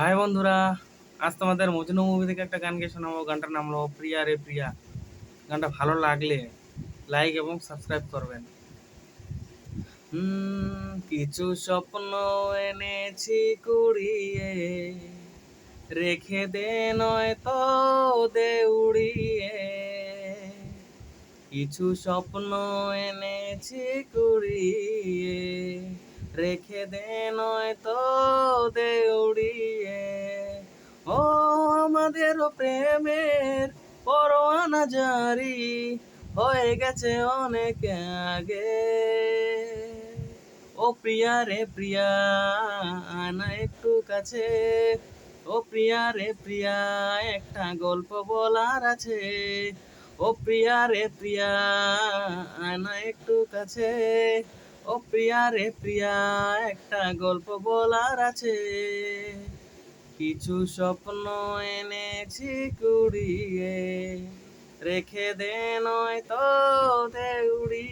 High বন্ধুরা। আজ তোমাদের মজনু মুভি থেকে একটা গান গিয়ে শোনাবো। গানটার নাম হলো প্রিয়া রে প্রিয়া গানটা ভালো লাগলে লাইক এবং সাবস্ক্রাইব করবেন। কিছু স্বপ্ন এনেছি কুড়িয়ে। রেখে দে নয় তো দে উড়িয়ে। কিছু স্বপ্ন এনেছি কুড়িয়ে। রেখে দে নয় তো দে উড়িয়ে। আমাদের প্রেমের পরোয়ানা জারি হয়ে গেছে অনেক আগে। ও প্রিয়া রে প্রিয়া আনা একটু কাছে। ও প্রিয়া রে প্রিয়া, একটা গল্প বলার আছে। ও প্রিয়া রে প্রিয়া আনা একটু কাছে। ও প্রিয়া রে প্রিয়া, একটা গল্প বলার আছে। কিছু স্বপ্ন এনেছি কুড়িয়ে। রেখে দে নয় তো দেউড়ি